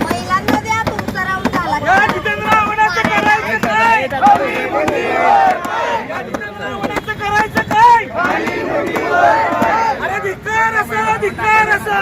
महिलांना द्या तुमचा राऊंड? करायचं काय? अरे धिक्कार असं धिक्कार असं.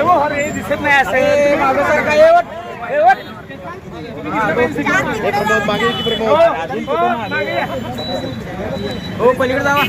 हो दिसत नाही असं. मागं सारखं हो पलीकडे जावा.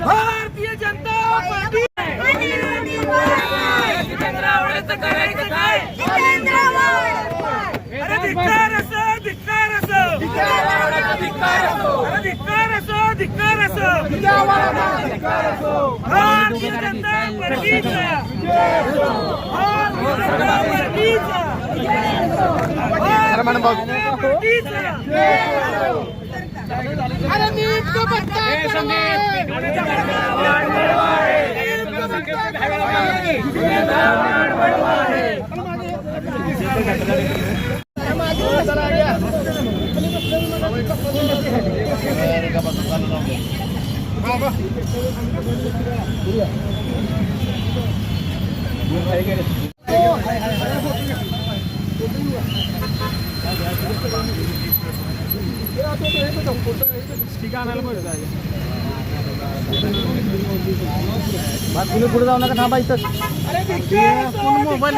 भारतीय जनता पार्टी करायचं काय अरे धिक्कार असं धिक्कार असं धिक्कार असो धिक्कार असो भारतीय जनता पार्टीचा. भारतीय जनता पार्टीचा. भारतीय जनता तुम्ही पुढे जाऊ नका थांबा इथं. मोबाईल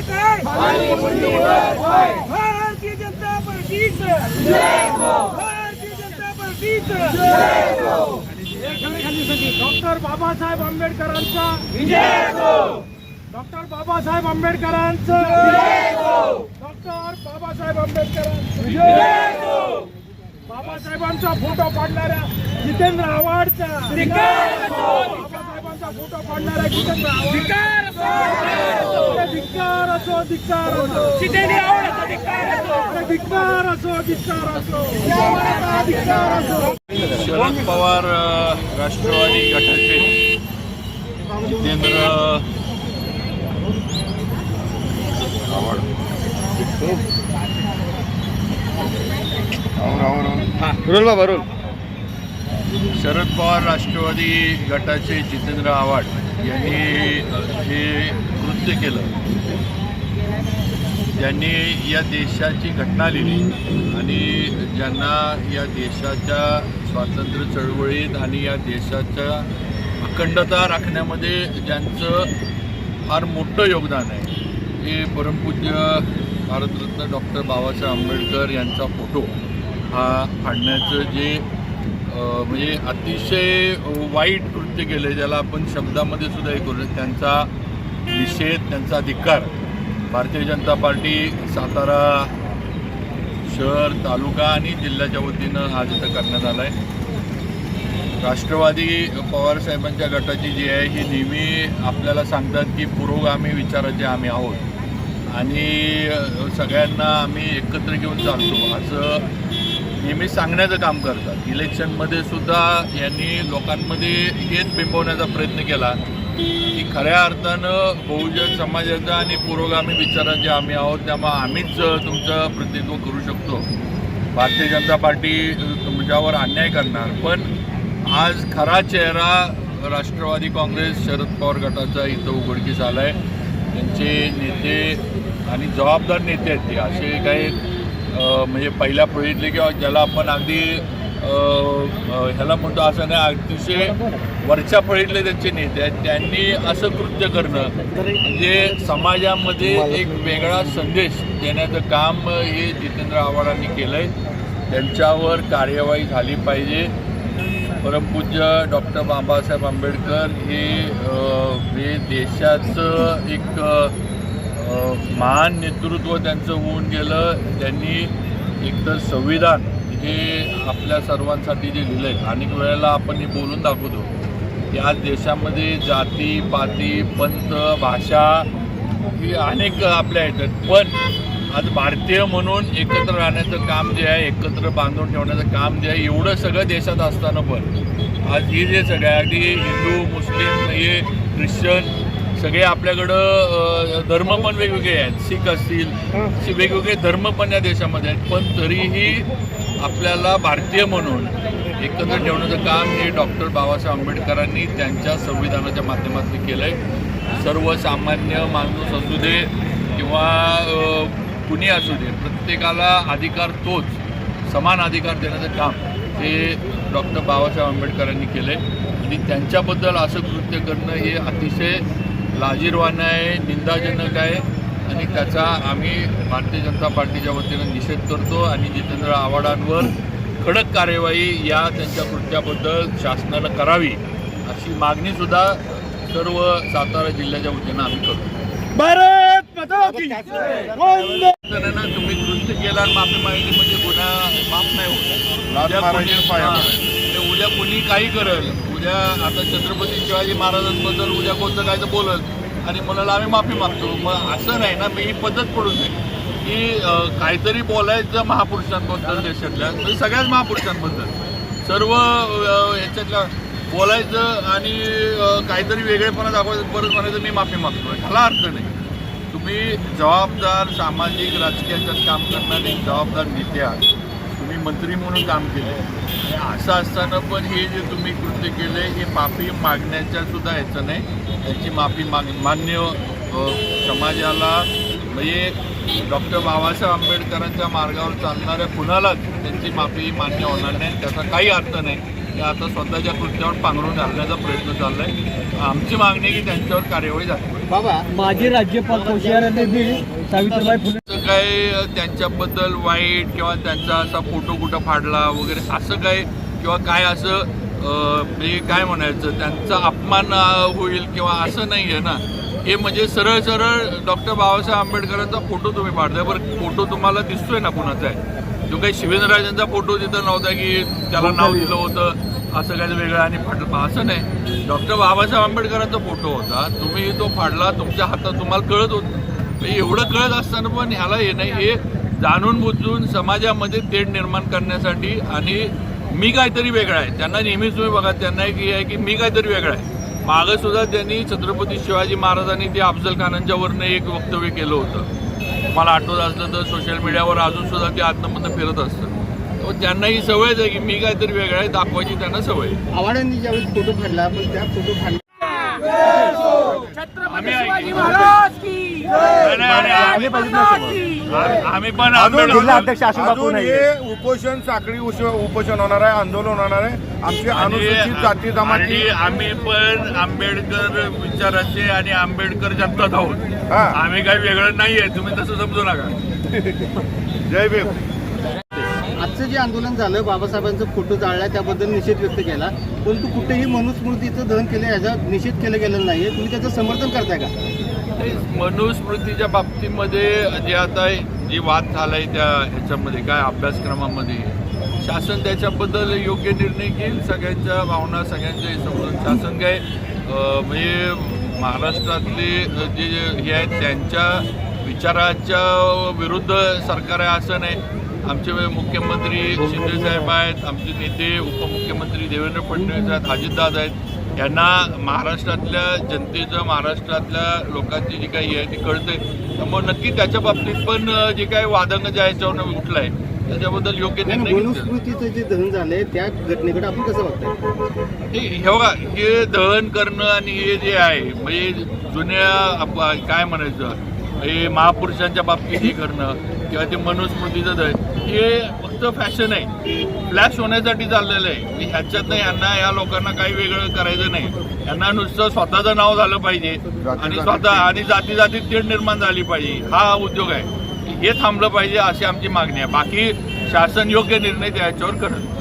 काय भारतीय जनता पार्टीचं डॉक्टर बाबासाहेब आंबेडकरांचा डॉक्टर बाबासाहेब आंबेडकरांचं डॉक्टर बाबासाहेब आंबेडकरांचं बाबासाहेबांचा फोटो पाडणाऱ्या जितेंद्र आव्हाडचा बाबासाहेबांचा फोटो पाडणाऱ्या जितेंद्र आव्हाड धिक्कार असो धिक्कार असो धिक्कार असो धिक्कार असो धिक्कार असो शरद पवार राष्ट्रवादी गटाचे जितेंद्र आव्हाड रोल बाबा रोल शरद पवार राष्ट्रवादी गटाचे जितेंद्र आव्हाड यांनी जे कृत्य केलं. त्यांनी या देशाची घटना लिहिली आणि ज्यांना या देशाच्या स्वातंत्र्य चळवळीत आणि या देशाच्या अखंडता राखण्यामध्ये ज्यांचं फार मोठं योगदान आहे हे परमपूज्य भारतरत्न डॉक्टर बाबासाहेब आंबेडकर यांचा फोटो हा फाडण्याचं जे म्हणजे अतिशय वाईट कृत्य केलं आहे ज्याला आपण शब्दामध्ये सुद्धा हे करू त्यांचा निषेध त्यांचा धिक्कार. भारतीय जनता पार्टी सातारा शहर तालुका आणि जिल्ह्याच्या वतीनं आज इथं करण्यात आला आहे राष्ट्रवादी पवारसाहेबांच्या गटाची जी आहे ही नेहमी आपल्याला सांगतात की पुरोगामी विचाराचे आम्ही आहोत. आणि सगळ्यांना आम्ही एकत्र घेऊन चालतो. असं नेहमी सांगण्याचं काम करतात. इलेक्शनमध्ये सुद्धा यांनी लोकांमध्ये हेच बिंबवण्याचा प्रयत्न केला. की खऱ्या अर्थानं बहुजन समाजाचा आणि पुरोगामी विचाराचे आम्ही आहोत त्यामुळे आम्हीच तुमचं प्रतिनिधित्व करू शकतो. भारतीय जनता पार्टी तुमच्यावर अन्याय करणार. पण आज खरा चेहरा राष्ट्रवादी काँग्रेस शरद पवार गटाचा इथं उघडकीस आला आहे त्यांचे नेते आणि जबाबदार नेते आहेत ते. असे काही म्हणजे पहिल्या पिढीतले किंवा ज्याला आपण अगदी ह्याला म्हणतो असं नाही अतिशय वरच्या फळीतले त्यांचे नेते आहेत. त्यांनी असं कृत्य करणं म्हणजे समाजामध्ये एक वेगळा संदेश देण्याचं काम हे जितेंद्र आव्हाडांनी केलं आहे त्यांच्यावर कार्यवाही झाली पाहिजे. परमपूज्य डॉक्टर बाबासाहेब आंबेडकर हे हे देशाचं एक महान नेतृत्व त्यांचं होऊन गेलं. त्यांनी एकतर संविधान हे आपल्या सर्वांसाठी जे लिहिलं आहे अनेक वेळेला आपण हे बोलून दाखवतो की आज देशामध्ये जाती पाती पंथ भाषा ही अनेक आपल्या येतात. पण आज भारतीय म्हणून एकत्र राहण्याचं काम जे आहे एकत्र बांधून ठेवण्याचं काम जे आहे एवढं सगळं देशात असताना पण आज हे जे सगळे आहे, अगदी हिंदू मुस्लिम हे ख्रिश्चन सगळे आपल्याकडं धर्म पण वेगवेगळे आहेत. शीख असतील असे वेगवेगळे धर्म पण या देशामध्ये आहेत. पण तरीही आपल्याला भारतीय म्हणून एकत्र ठेवण्याचं काम हे डॉक्टर बाबासाहेब आंबेडकरांनी त्यांच्या संविधानाच्या माध्यमातून केलं आहे सर्वसामान्य माणूस असू दे किंवा कुणी असू दे प्रत्येकाला अधिकार तोच समान अधिकार देण्याचं काम हे डॉक्टर बाबासाहेब आंबेडकरांनी केलं आहे आणि त्यांच्याबद्दल असं कृत्य करणं हे अतिशय लाजीरवानं आहे निंदाजनक आहे. आणि त्याचा आम्ही भारतीय जनता पार्टीच्या वतीनं निषेध करतो आणि जितेंद्र आव्हाडांवर कडक कार्यवाही या त्यांच्या कृत्याबद्दल शासनानं करावी अशी मागणीसुद्धा सर्व सातारा जिल्ह्याच्या वतीनं आम्ही करतो. भारत तुम्ही कृत्य केला आणि माफी मागितली म्हणजे गुन्हा माफ नाही होत. उद्या कोणी- हा. म्हणजे उद्या कोणी काही करेल उद्या आता छत्रपती शिवाजी महाराजांबद्दल उद्या कोणतं काय तर बोलत आणि म्हणाला आम्ही माफी मागतो. मग असं नाही ना मी ही पद्धत पडून नये की काहीतरी बोलायचं महापुरुषांबद्दल देशातल्या म्हणजे सगळ्याच महापुरुषांबद्दल. सर्व याच्यातल्या बोलायचं आणि काहीतरी वेगळेपणा दाखवायचं परत म्हणायचं मी माफी मागतो ह्याला अर्थ नाही. तुम्ही जबाबदार सामाजिक राजकीयाच्यात काम करणारे जबाबदार नेते आहात. मंत्री म्हणून काम केले. असं असताना पण हे जे तुम्ही कृत्य केले हे माफी मागण्याच्या सुद्धा ह्याचं नाही. त्याची माफी माग मान्य समाजाला म्हणजे डॉक्टर बाबासाहेब आंबेडकरांच्या मार्गावर चालणाऱ्या कुणालाच त्यांची माफी मान्य होणार नाही. त्याचा काही अर्थ नाही. ते आता स्वतःच्या कृत्यावर पांघरून घालण्याचा प्रयत्न चालला आहे आमची मागणी की त्यांच्यावर कार्यवाही झाली बाबा माजी राज्यपाल सावित्रीबाई फुले काय त्यांच्याबद्दल वाईट किंवा त्यांचा असा फोटो कुठं फाडला वगैरे असं काय किंवा काय असं म्हणजे काय म्हणायचं त्यांचा अपमान होईल किंवा असं नाही आहे ना. हे म्हणजे सरळ सरळ डॉक्टर बाबासाहेब आंबेडकरांचा फोटो तुम्ही पाडताय बरं फोटो तुम्हाला दिसतोय ना कुणाचा आहे? जो काही शिवेंद्रराजांचा फोटो तिथं नव्हता की त्याला नाव दिलं होतं असं काय वेगळं आणि फाडलं असं नाही. डॉक्टर बाबासाहेब आंबेडकरांचा फोटो होता. तुम्ही तो फाडला तुमच्या हातात तुम्हाला कळत होतं. एवढं कळत असताना पण ह्याला हे नाही हे जाणून बुजून समाजामध्ये तेढ निर्माण करण्यासाठी आणि मी काहीतरी वेगळा आहे. त्यांना नेहमीच तुम्ही बघा त्यांना एक हे आहे की मी काहीतरी वेगळा आहे. मागं सुद्धा त्यांनी छत्रपती शिवाजी महाराजांनी ते अफजल खानांच्या वरनं एक वक्तव्य केलं होतं. मला आठवत असलं तर सोशल मीडियावर अजून सुद्धा ते आतमधनं फिरत असतं तर त्यांना ही सवयच आहे की मी काहीतरी वेगळं आहे दाखवायची त्यांना सवय आहे. आव्हाडांनी ज्यावेळी फोटो फाडला पण त्या फोटो फाडला छत्रपती शिवाजी महाराज की नाही, नाही, आम्ही आम्ही- आम्ही पण अजून हे उपोषण साखळी उपोषण होणार आहे आंदोलन होणार आहे. आमची अनुसूचित जाती जमाती आम्ही पण आंबेडकर विचाराचे आणि आंबेडकर जनताच आहोत. हा. आम्ही काही वेगळं नाहीये तुम्ही तसं समजू नका. जय भीम. आजचं जे आंदोलन झालं बाबासाहेबांचं फोटो जाळला त्याबद्दल निषेध व्यक्त केला. परंतु कुठेही मनुस्मृतीचं दहन केलं याचा निषेध केलं गेलेला नाहीये. तुम्ही त्याचं समर्थन करताय का? मनुस्मृतीच्या बाबतीमध्ये जे आता जे वाद झालाय त्या ह्याच्यामध्ये काय अभ्यासक्रमामध्ये शासन त्याच्याबद्दल योग्य निर्णय घेईल सगळ्यांच्या भावना सगळ्यांच्या समजून शासन काय म्हणजे महाराष्ट्रातले जे जे हे आहेत त्यांच्या विचाराच्या विरुद्ध सरकार आहे असं नाही. आमचे मुख्यमंत्री शिंदे साहेब आहेत आमचे नेते उपमुख्यमंत्री देवेंद्र फडणवीस आहेत अजितदादा आहेत. यांना महाराष्ट्रातल्या जनतेचं महाराष्ट्रातल्या लोकांची जी काही आहे ती कळते त्यामुळे नक्की त्याच्या बाबतीत पण जे काही वादंग जे आहे याच्यावर उठलं आहे त्याच्याबद्दल योग्य निर्णय जे दहन झालंय त्या घटनेकडे आपण कसं बघताय? हे बघा हे दहन करणं आणि हे जे आहे म्हणजे जुन्या काय म्हणायचं? हे महापुरुषांच्या बाबतीत हे करणं किंवा ते मनुस्मृतीचं दहन हे फक्त फॅशन आहे. फ्लॅश होण्यासाठी चाललेलं आहे. म्हणजे ह्याच्यात नाही यांना या लोकांना काही वेगळं करायचं नाही. यांना नुसतं स्वतःचं नाव झालं पाहिजे आणि स्वतः आणि जाती जातीत तेढ निर्माण झाली पाहिजे. हा उद्योग आहे. हे थांबलं पाहिजे अशी आमची मागणी आहे. बाकी शासन योग्य निर्णय त्याच्यावर करत